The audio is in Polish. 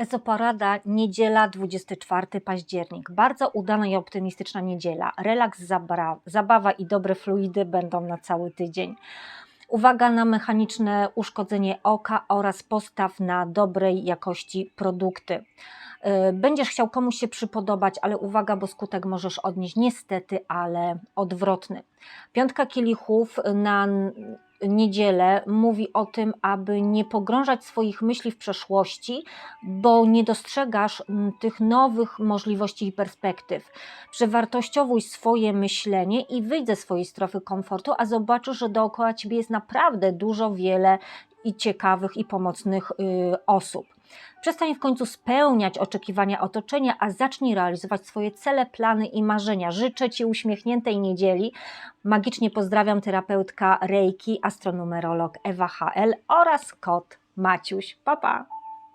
Ezoporada, niedziela 24 październik. Bardzo udana i optymistyczna niedziela. Relaks, zabawa i dobre fluidy będą na cały tydzień. Uwaga na mechaniczne uszkodzenie oka oraz postaw na dobrej jakości produkty. Yy, Będziesz chciał komuś się przypodobać, ale uwaga, bo skutek możesz odnieść niestety, ale odwrotny. Piątka kielichów na niedzielę mówi o tym, aby nie pogrążać swoich myśli w przeszłości, bo nie dostrzegasz mm, tych nowych możliwości i perspektyw. Przewartościowuj swoje myślenie i wyjdź ze swojej strefy komfortu, a zobaczysz, że dookoła ciebie jest naprawdę dużo, wiele i ciekawych i pomocnych y, osób. Przestań w końcu spełniać oczekiwania otoczenia, a zacznij realizować swoje cele, plany i marzenia. Życzę Ci uśmiechniętej niedzieli. Magicznie pozdrawiam terapeutka Reiki, astronumerolog Ewa HL oraz kot Maciuś. Pa, pa!